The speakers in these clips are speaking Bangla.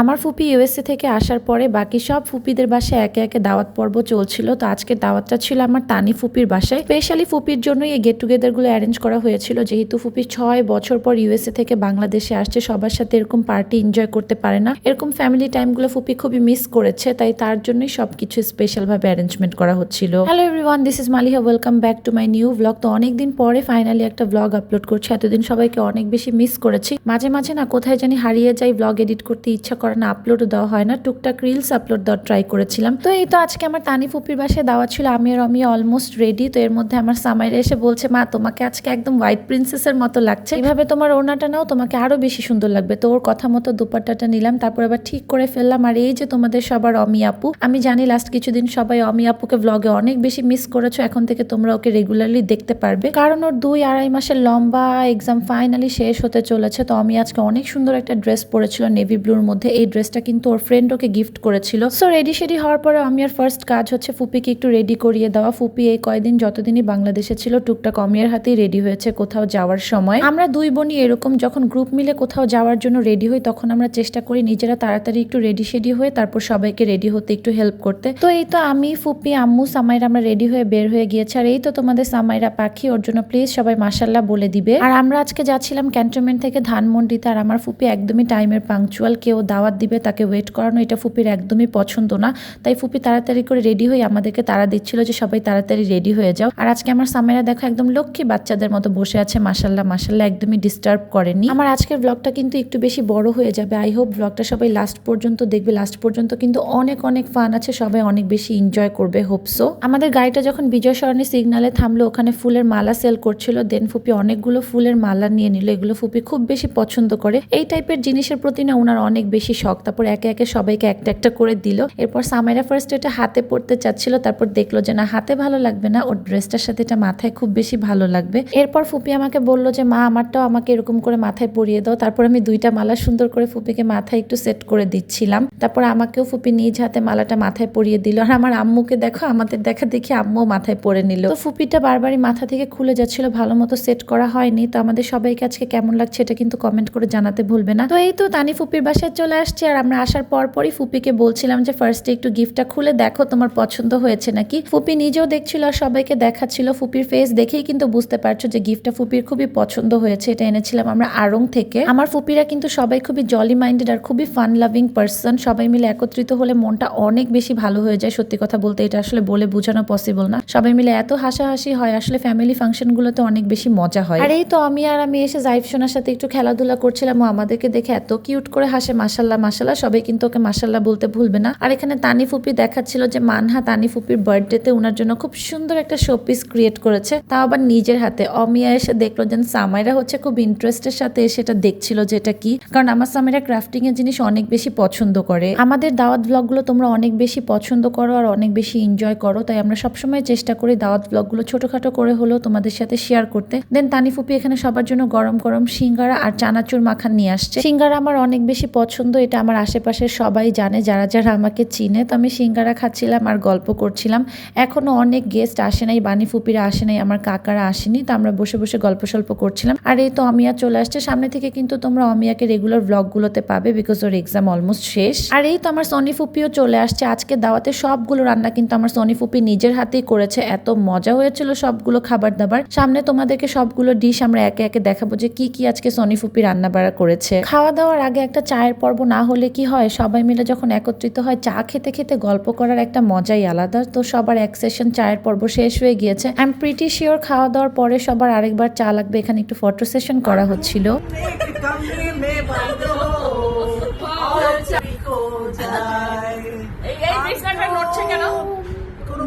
আমার ফুপি ইউএসএ থেকে আসার পরে বাকি সব ফুপিদের বাসায় একে একে দাওয়াত পর্ব চলছিল। তো আজকে দাওয়াতটা ছিল আমার তানি ফুপির বাসায়। স্পেশালি ফুপির জন্যই এই গেট টুগেদারগুলো অ্যারেঞ্জ করা হয়েছিল। যেহেতু ফুপি ছয় বছর পর ইউএসএ থেকে বাংলাদেশে আসছে, সবার সাথে এরকম পার্টি এনজয় করতে পারে না। এরকম ফ্যামিলি টাইমগুলো ফুপি খুবই মিস করেছে, তাই তার জন্যই সবকিছু স্পেশাল ভাবে অ্যারেঞ্জমেন্ট করা হচ্ছিল। Hello everyone this is Maliha. Welcome back to my new blog তো অনেকদিন পরে ফাইনালি একটা ব্লগ আপলোড করছি। এতদিন সবাইকে অনেক বেশি মিস করেছি। মাঝে মাঝে না কোথায় জানি হারিয়ে যাই ব্লগ এডিট করতে ইচ্ছা করে না আপলোডও দেওয়া হয় না। টুকটাক রিলস আপলোড দেওয়ার ট্রাই করেছিলাম। তো এই তো আজকে আমার তানি ফুপির বাসায় দাওয়া ছিল। আমি আর আমি অলমোস্ট রেডি তো এর মধ্যে আমার সামাইরা এসে বলছে, মা, তোমাকে আজকে একদম হোয়াইট প্রিন্সেসের মতো লাগছে। এভাবে তোমার ওনাটা নাও, তোমাকে আরও বেশি সুন্দর লাগবে। তো ওর কথা মতো দুপাট্টাটা নিলাম, তারপর আবার ঠিক করে ফেললাম। আর এই যে তোমাদের সবার অমি আপু, আমি জানি লাস্ট কিছুদিন সবাই অমি আপুকে ব্লগে অনেক বেশি মিস করেছ। এখন থেকে তোমরা ওকে রেগুলারলি দেখতে পারবে। কারণ ওর দুই আড়াই মাসের লম্বা এক্সাম ফাইনালি শেষ হতে চলেছে। তো আমি আজকে অনেক সুন্দর একটা ড্রেস পরেছিল নেভি ব্লুর মধ্যে। এই ড্রেসটা কিন্তু ওর ফ্রেন্ড ওকে গিফট করেছিল। সো রেডি শেডি হওয়ার পরে আমি আর ফার্স্ট কাজ হচ্ছে ফুপিকে একটু রেডি করিয়ে দেওয়া। ফুপি এই কয়দিন যতদিনই বাংলাদেশে ছিল, টুকটাক অমিয়ার হাতেই রেডি হয়েছে কোথাও যাওয়ার সময়। আমরা দুই বোনই এরকম যখন গ্রুপ মিলে কোথাও যাওয়ার জন্য রেডি হই, তখন আমরা চেষ্টা করি নিজেরা তাড়াতাড়ি একটু রেডি শেডি হয়ে তারপর সবাইকে রেডি হতে, একটু হেল্প করতে। তো এই তো আমি, ফুপি, আম্মু, সামাইরা আমরা রেডি হয়ে বের হয়ে গিয়েছে। আর এই তো তোমাদের সামাইরা পাখি, ওর জন্য প্লিজ সবাই মাসাল্লাহ বলে দিবে। আর আমরা আজকে যাচ্ছিলাম ক্যান্টনমেন্ট থেকে ধানমন্ডিতে, আর আমার ফুপি একদমই টাইমের পাংচুয়াল কেউ দাওয়াত দিবে, তাকে ওয়েট করানো, এটা ফুপির একদমই পছন্দ না। তাই ফুপি তাড়াতাড়ি করে রেডি হয়ে আমাদেরকে তারা দিচ্ছিল যে সবাই তাড়াতাড়ি রেডি হয়ে যাও। আর আজকে আমার সামেরা দেখো একদম লক্ষ্মী বাচ্চাদের মতো বসে আছে মাসাল্লাহ মাসাল্লাহ একদমই ডিস্টার্ব করেনি। আমার আজকের ব্লগটা কিন্তু একটু বেশি বড় হয়ে যাবে। আই হোপ ব্লগটা সবাই লাস্ট পর্যন্ত দেখবে। লাস্ট পর্যন্ত কিন্তু অনেক অনেক ফান আছে। সবাই অনেক বেশি এনজয় করবে হোপসো আমাদের গাড়িটা যখন বিজয় সরণী সিগনালে থামলো, ওখানে ফুলের মালা সেল করছিল। দেন ফুপি অনেকগুলো ফুলের মালা নিয়ে নিল। এগুলো ফুপি খুব বেশি পছন্দ করে। এই টাইপের জিনিসের প্রতি না ওনার অনেক বেশি শখ। তারপর একে একে সবাইকে একটা একটা করে দিল। এরপর সামেরা ফার্স্ট এটা হাতে পড়তে চাচ্ছিল, তারপর দেখল যে না, হাতে ভালো লাগবে না, ওর ড্রেসটার সাথে এটা মাথায় খুব বেশি ভালো লাগবে। এরপর ফুপি আমাকে বলল যে, মা, আমারটাও আমাকে এরকম করে মাথায় পরিয়ে দাও। তারপর আমি দুইটা মালা সুন্দর করে ফুপিকে মাথায় একটু সেট করে দিচ্ছিলাম। তারপর আমাকেও ফুপি নিজ হাতে মালাটা মাথায় পরিয়ে দিল। আর আমার আম্মুকে দেখো, আমাদের দেখা দেখি আম্মু মাথায় পরে নিল। তো ফুপিটা বারবারই মাথা থেকে খুলে যাচ্ছিল, ভালো মতো সেট করা হয়নি। তো আমাদের সবাইকে আজকে কেমন লাগছে এটা কিন্তু কমেন্ট করে জানাতে ভুলবে না। তো এই তো, তানি ফুপির বাসায় চলে আসছে আর আমরা আসার পর পরই ফুপিকে বলছিলাম যে ফার্স্টে একটু গিফটটা খুলে দেখো তোমার পছন্দ হয়েছে নাকি? ফুপি নিজেও দেখছিল আর সবাইকে দেখাচ্ছিল। ফুপির ফেস দেখেই কিন্তু বুঝতে পারছ যে গিফটটা ফুপির খুবই পছন্দ হয়েছে, এটা এনেছিলাম আমরা আড়ং থেকে। আমার ফুপিরা কিন্তু সবাই খুবই জলি মাইন্ডেড আর খুবই ফান লাভিং পার্সন সবাই মিলে একত্রিত হলে মনটা অনেক বেশি ভালো হয়ে যায়, সত্যি কথা বলতে এটা আসলে বলে বোঝানো পসিবল না। সবাই মিলে এত হাসাহাসি হয়, আসলে ফ্যামিলি ফাংশন গুলোতে অনেক বেশি মজা হয়। আর এই তো আমি আর আমি এসে জাইফ সোনার সাথে একটু খেলাধুলা করছিলাম ও আমাদেরকে দেখে এত কিউট করে হাসে মাসাল্লাহ মাসাল্লাহ সবাই কিন্তু ওকে মাসাল্লাহ বলতে ভুলবে না। আর এখানে তানি ফুপি দেখাচ্ছিল যে মানহা তানি ফুপির বার্থডেতে ওনার জন্য খুব সুন্দর একটা শোপিস ক্রিয়েট করেছে। তাও আবার নিজের হাতে। অমিয়া এসে দেখল যে সামাইরা হচ্ছে খুব ইন্টারেস্টের সাথে এসে এটা দেখছিল যে এটা কি। কারণ আমার সামাইরা ক্রাফটিং এর জিনিস অনেক বেশি পছন্দ করে। আমাদের দাওয়াত ব্লগগুলো তোমরা অনেক বেশি পছন্দ করো আর অনেক বেশি এনজয় করো, তাই আমরা সবসময় চেষ্টা করি দাওয়াত ব্লগগুলো ছোটখাটো করে হলেও তোমাদের সাথে শেয়ার করতে। দেন তানি ফুপি এখানে সবার জন্য গরম গরম সিঙ্গারা আর চানাচুর মাখান নিয়ে আসছে। সিঙ্গারা আমার অনেক বেশি পছন্দ এটা আমার আশেপাশের সবাই জানে। যারা যারা আমাকে চিনে, তো আমি সিঙ্গারা খাচ্ছিলাম আর গল্প করছিলাম। এখনও অনেক গেস্ট আসে নাই, বানি ফুপিরা আসে নাই, আমার কাকারা আসেনি, তো আমরা বসে বসে গল্প সল্প করছিলাম। আর এই তো অমিয়া চলে আসছে। সামনে থেকে কিন্তু তোমরা অমিয়াকে রেগুলার ব্লগগুলোতে পাবে বিকজ ওর এক্সাম অলমোস্ট শেষ। আর এই তো আমার সনি ফুপিও চলে আসছে। আজকে দাওয়াতে সবগুলো রান্না কিন্তু আমার সনি ফুপি নিজের হাতেই করেছে। এত মজা হয়েছিল সবগুলো খাবার দাবার। সামনে তোমাদেরকে সবগুলো ডিশ আমরা একে একে দেখাবো যে কি কি আজকে সনি ফুপি রান্না বাড়া করেছে। খাওয়া দাওয়ার আগে একটা চায়ের পর্ব না হলে কি হয়? সবাই মিলে যখন একত্রিত হয়, চা খেতে খেতে গল্প করার একটা মজাই আলাদা। তো সবার এক সেশন চায়ের পর্ব শেষ হয়ে গিয়েছে। আই এম প্রিটি শিওর খাওয়া দাওয়ার পরে সবার আরেকবার চা লাগবে। এখানে একটু ফটো সেশন করা হচ্ছিল। কেন?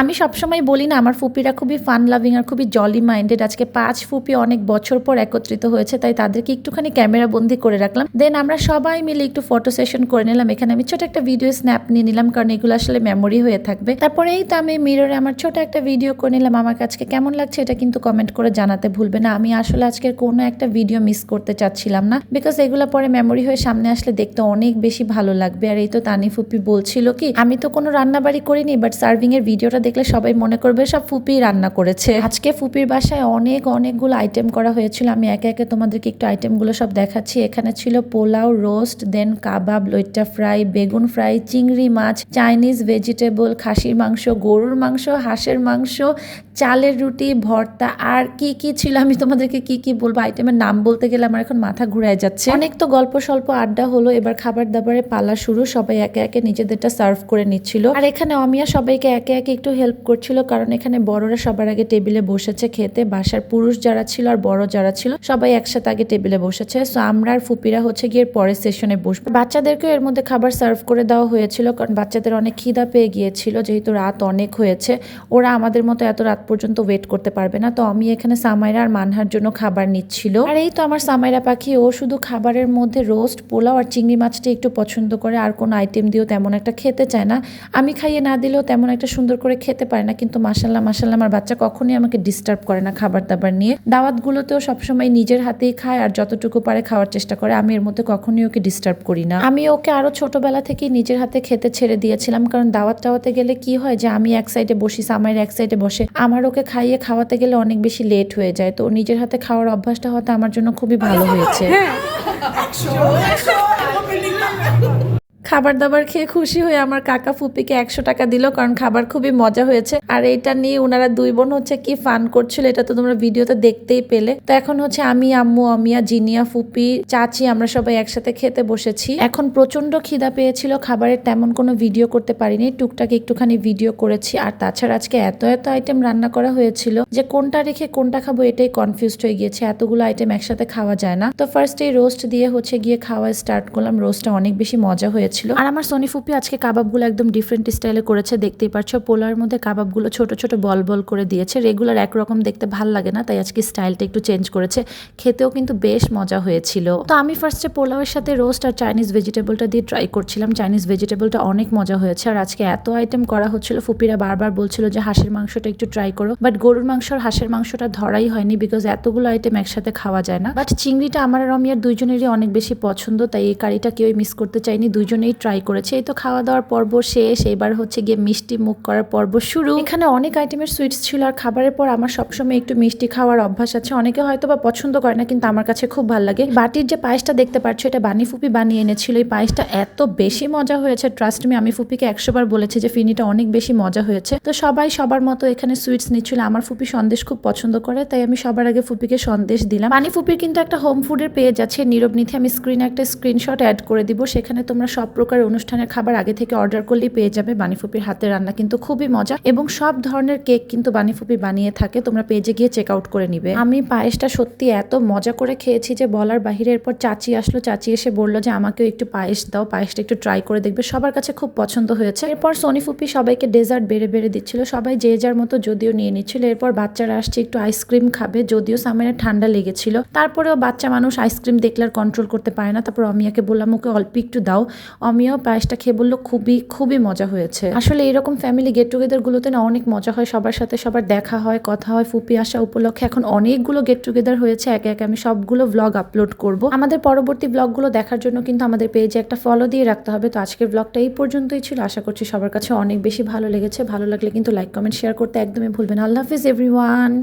আমি সবসময় বলি না, আমার ফুপিরা খুবই ফান লাভিং আর খুবই জলি মাইন্ডেড আজকে পাঁচ ফুপি অনেক বছর পর একত্রিত হয়েছে, তাই তাদেরকে একটুখানি ক্যামেরা বন্দি করে রাখলাম। দেন আমরা সবাই মিলে একটু ফটো সেশন করে নিলাম। এখানে আমি ছোট একটা ভিডিও স্ন্যাপ নিয়ে নিলাম, কারণ এগুলো আসলে মেমোরি হয়ে থাকবে। তারপরে এই তো আমি মিররে আমার ছোট একটা ভিডিও করে নিলাম। আমার আজকে কেমন লাগছে এটা কিন্তু কমেন্ট করে জানাতে ভুলবে না। আমি আসলে আজকে কোনো একটা ভিডিও মিস করতে চাচ্ছিলাম না বিকজ এগুলো পরে মেমোরি হয়ে সামনে আসলে দেখতে অনেক বেশি ভালো লাগবে। আর এই তো তানি ফুপি বলছিল কি, আমি তো কোনো রান্নাবাড়ি করিনি বাট সার্ভিং এর ভিডিওটা দেখলে সবাই মনে করবে সব ফুপি রান্না করেছে। আজকে ফুপির বাসায় অনেক, অনেকগুলো আইটেম করা হয়েছিল। আমি একে একে তোমাদেরকে একটু আইটেমগুলো সব দেখাচ্ছি। এখানে ছিল পোলাও রোস্ট দেন কাবাব লইট্টা ফ্রাই বেগুন ফ্রাই চিংড়ি মাছ চাইনিজ ভেজিটেবল খাসির মাংস, গরুর মাংস, হাঁসের মাংস, চালের রুটি, ভর্তা, আর কি কি ছিল? আমি তোমাদেরকে কি কি বলব? আইটেমের নাম বলতে গেলে আমার এখন মাথা ঘুরায় যাচ্ছে। অনেক তো গল্প স্বল্প আড্ডা হলো, এবার খাবার দাবারের পালা শুরু। সবাই একে একে নিজেদেরটা সার্ভ করে নিচ্ছিল। আর এখানে অমিয়া সবাইকে একে একে একটু হেল্প করছিল কারণ এখানে বড়রা সবার আগে টেবিলে বসেছে খেতে। বাসার পুরুষ যারা ছিল আর বড় যারা ছিল সবাই একসাথে আগে টেবিলে বসেছে। সো আমরা আর ফুপিরা হচ্ছে গিয়ে পরের সেশনে বসবো। বাচ্চাদেরকেও এর মধ্যে খাবার সার্ভ করে দেওয়া হয়েছিল কারণ বাচ্চাদের অনেক খিদা পেয়ে গিয়েছিল, যেহেতু রাত অনেক হয়েছে। ওরা আমাদের মতো এত রাত পর্যন্ত ওয়েট করতে পারবে না। তো আমি এখানে সামাইরা আর মানহার জন্য খাবার নিচ্ছিল। আর এই তো আমার সামাইরা পাখি, ও শুধু খাবারের মধ্যে রোস্ট পোলাও আর চিংড়ি মাছটি একটু পছন্দ করে। আর কোনো আইটেম দিয়েও তেমন একটা খেতে চায় না। আমি খাইয়ে না দিলেও তেমন একটা সুন্দর করে খেতে পারে না, কিন্তু মাসাল্লাহ মাসাল্লাহ আমার বাচ্চা কখনোই আমাকে ডিস্টার্ব করে না খাবার দাবার নিয়ে। দাওয়াতগুলোতেও সবসময় নিজের হাতেই খায় আর যতটুকু পারে খাওয়ার চেষ্টা করে। আমি এর মধ্যে কখনোই ওকে ডিস্টার্ব করি না। আমি ওকে আরও ছোটবেলা থেকেই নিজের হাতে খেতে ছেড়ে দিয়েছিলাম, কারণ দাওয়াত টাওয়াতে গেলে কি হয় যে, আমি এক সাইডে বসি সামাইয়ের এক সাইডে বসে। আমার ওকে খাইয়ে খাওয়াতে গেলে অনেক বেশি লেট হয়ে যায়। তো নিজের হাতে খাওয়ার অভ্যাসটা হতে আমার জন্য খুবই ভালো হয়েছে। খাবার দাবার খেয়ে খুশি হয়ে আমার কাকা ফুপিকে একশো টাকা দিল, কারণ খাবার খুবই মজা হয়েছে। আর এটা নিয়ে ওনারা দুই বোন হচ্ছে কি ফান করছিল, এটা তো তোমরা ভিডিওতে দেখতেই পেলে। তো এখন হচ্ছে আমি, আম্মু আমিয়া জিনিয়া, ফুপি, চাচি, আমরা সবাই একসাথে খেতে বসেছি। এখন প্রচণ্ড খিদা পেয়েছিল, খাবারের তেমন কোনো ভিডিও করতে পারিনি। টুকটাক একটুখানি ভিডিও করেছি, আর তাছাড়া আজকে এত এত আইটেম রান্না করা হয়েছিল যে কোনটা রেখে কোনটা খাব এটাই কনফিউজড হয়ে গিয়েছে। এতগুলো আইটেম একসাথে খাওয়া যায় না। তো ফার্স্ট এই রোস্ট দিয়ে হচ্ছে গিয়ে খাওয়া স্টার্ট করলাম। রোস্টটা অনেক বেশি মজা হয়েছিল আর আমার সোনি ফুপি আজকে কাবাবগুলো একদম ডিফারেন্ট স্টাইলে করেছে, দেখতেই পাচ্ছ পোলার মধ্যে কাবাবগুলো ছোট ছোট বল বল করে দিয়েছে। রেগুলার একরকম দেখতে ভালো লাগে না, তাই আজকে স্টাইলটা একটু চেঞ্জ করেছে। খেতেও কিন্তু বেশ মজা হয়েছিল। তো আমি ফার্স্টে পোলাওয়ের সাথে রোস্ট আর চাইনিজ ভেজিটেবলটা দিয়ে ট্রাই করছিলাম। চাইনিজ ভেজিটেবলটা অনেক মজা হয়েছে। আর আজকে এত আইটেম করা হচ্ছিল ফুপিরা বারবার বলছিল যে হাঁসের মাংসটা একটু ট্রাই করো। বাট গরুর মাংস আর হাঁসের মাংসটা ধরাই হয়নি বিকজ এতগুলো আইটেম একসাথে খাওয়া যায় না। বাট চিংড়িটা আমার আর রমিয়ার দুইজনেরই অনেক বেশি পছন্দ, তাই এই কারিটা কেউই মিস করতে চাইনি দুইজনেই ট্রাই করেছে। এই তো খাওয়া দাওয়ার পর্ব শেষ। এবার হচ্ছে গিয়ে মিষ্টি মুখ করার পর্ব শুরু। এখানে অনেক আইটেমের সুইটস ছিল আর খাবারের পর আমার সবসময় একটু মিষ্টি খাওয়ার অভ্যাস আছে। অনেকে হয়তো বা পছন্দ করে না, কিন্তু আমার কাছে খুব ভালো লাগে। বাটির যে পায়েসটা দেখতে পাচ্ছ, এটা বানি ফুপি বানিয়ে এনেছিল। এই পায়েসটা এত বেশি মজা হয়েছে ট্রাস্ট মি আমি ফুপিকে একশো বার বলেছি যে ফিনিটা অনেক বেশি মজা হয়েছে। তো সবাই সবার মতো এখানে সুইটস নিচ্ছিল। আমার ফুপি সন্দেশ খুব পছন্দ করে, তাই আমি সবার আগে ফুপিকে সন্দেশ দিলাম। বানি ফুপির কিন্তু একটা হোম ফুডের পেজ আছে। নীরব নিথি আমি স্ক্রিনে একটা স্ক্রিনশট অ্যাড করে দিব। সেখানে তোমরা সব প্রকার অনুষ্ঠানের খাবার আগে থেকে অর্ডার করলেই পেয়ে যাবে। বানিফুপির হাতের রান্না কিন্তু খুবই মজা এবং সব ধরনের কেক কিন্তু বানিফুপি বানিয়ে থাকে। তোমরা পেজে গিয়ে চেক আউট করে নিবে। আমি পায়েসটা সত্যি এত মজা করে খেয়েছি যে বলার বাহিরে এরপর চাচি আসলো। চাচি এসে বলল যে, আমাকেও একটু পায়েস দাও, পায়েসটা একটু ট্রাই করে দেখবে। সবার কাছে খুব পছন্দ হয়েছে। এরপর সোনি ফুপি সবাইকে ডেজার্ট বেড়ে বেড়ে দিচ্ছিল। সবাই যে যার মতো যদিও নিয়ে নিচ্ছিল। এরপর বাচ্চারা আসছে একটু আইসক্রিম খাবে, যদিও সামনে ঠান্ডা লেগেছিল। তারপরেও বাচ্চা মানুষ আইসক্রিম দেখলে আর কন্ট্রোল করতে পারে না। তারপর অমিয়াকে বললাম, ওকে অল্প একটু দাও। অমিয়াও পায়েসটা খেয়ে বলল, খুবই খুবই মজা হয়েছে। আসলে এরকম ফ্যামিলি গেট টুগেদার গুলোতে না অনেক মজা হয়, সবার সাথে সবার দেখা হয়, কথা হয়, ফুপি আসা উপলক্ষে। এখন অনেকগুলো গেট টুগেদার হয়েছে, একে একে আমি সবগুলো ব্লগ আপলোড করব। আমাদের পরবর্তী ব্লগগুলো দেখার জন্য কিন্তু আমাদের পেজে একটা ফলো দিয়ে রাখতে হবে। তো আজকের ব্লগটা এই পর্যন্তই ছিল। আশা করছি সবার কাছে অনেক বেশি ভালো লেগেছে। ভালো লাগলে কিন্তু লাইক কমেন্ট শেয়ার করতে একদমই ভুলবেন আল্লাহ হাফিজ এভরিওয়ান